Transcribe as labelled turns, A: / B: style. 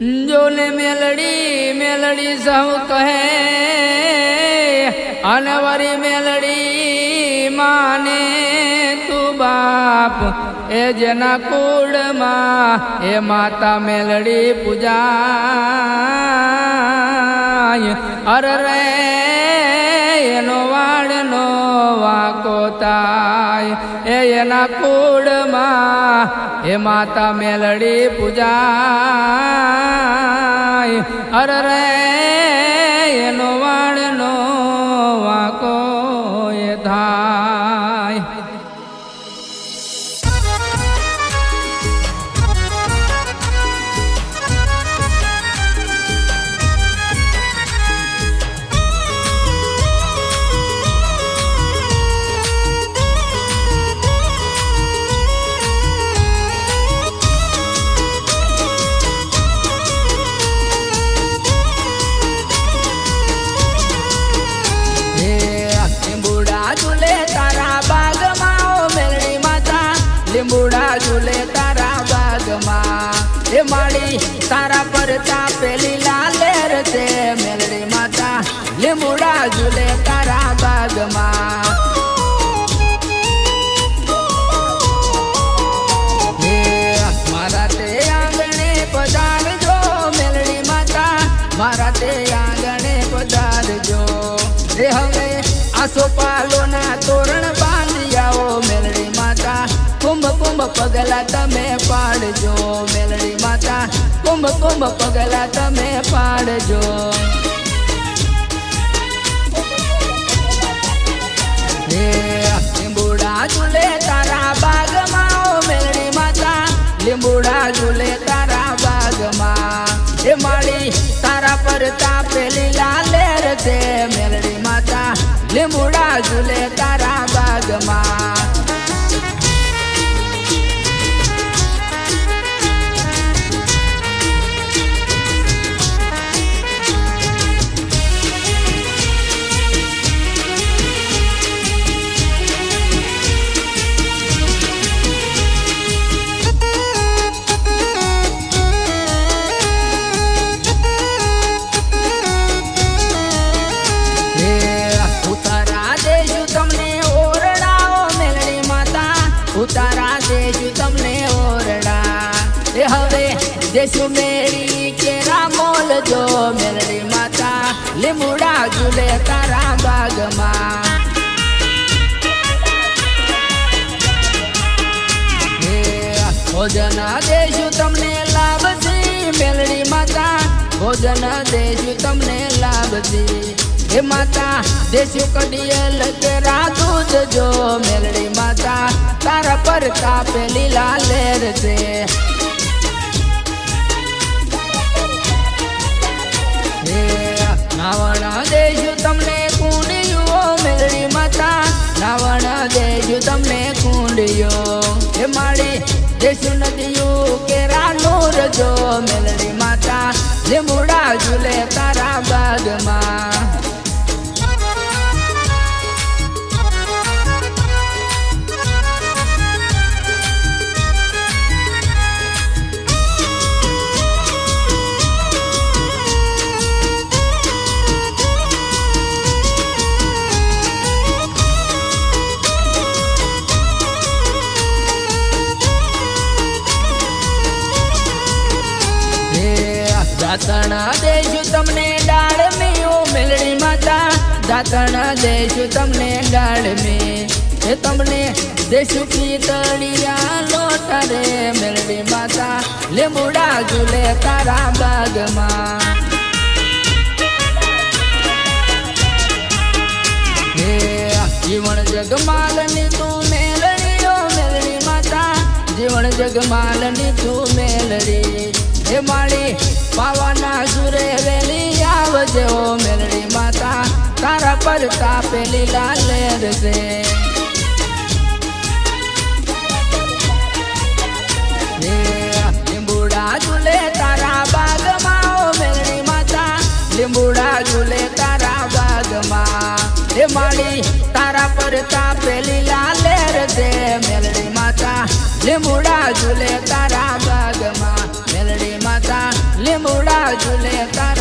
A: જોને મેલડી મેલડી સૌ કહે, અનવરી મેલડી માને તું બાપ, એ જેના કુળમાં, એ માતા મેલડી પૂજા અર રે, એનો વાળનો વાકો તાય એ એના કુળમાં એ માતા મેલડી પૂજાય. અર રે, એનો વાળનો વાંકો એ થાય તારા પેલી લાલેર છે મેલડી માતા લીમડા ઝુલે તારા બાગમાં મારા તે આંગણે પધારજો હવે આસો પાલોના તોરણ બાંધી આવો મેલડી કુંભ કુંભ પગલા તમે પાડજો, મેલડી માતા. કુંભ કુંભ પગલા તમે પાડજો. લીંબુડા ઝૂલે તારા બાગમાં, ઓ મેલડી માતા. લીંબુડા ઝૂલે તારા બાગમાં. એ માળી, તારા પર તાપેલી લાલેર છે, મેલડી માતા. લીંબુડા ઝૂલે તારા દેશું મેરી કેરા મોલ જો મેલડી માતા લીંબુડા ઝૂલે તારા ભોજન દેશું તમને લાભથી, મેલડી માતા, ભોજન દેશું તમને લાભથી. હે માતા, દેશું કડિયલ કે રાધું જો મેલડી માતા, તારા પર કાપેલી લાલેર છે. માળી દેશું નદીયું દાતણા દેશું તમને ડાળમી ઓ માતા. દાતણા દેશું તમને ડાળમી હે તમને દેશું પીતળિયા લોટા રે મેલડી માતા. લીંબુડા ઝૂલે તારા બાગમાં. જીવન જગમાલની તું મેલડી ઓ મેલડી માતા. જીવન જગમાલની તું મેલડી. હે માળી પાવાના સુરે વેલી આવજે ઓ મેરડી માતા. તારા પર તાપેલી લાલેર છે. લીંબુડા ઝૂલે તારા બાગમાં ઓ ઝૂલે તારા પર તાપેલી લાલેર છે મેલડી માતા. લીંબુડા ઝૂલે તારા ઝૂલે તારા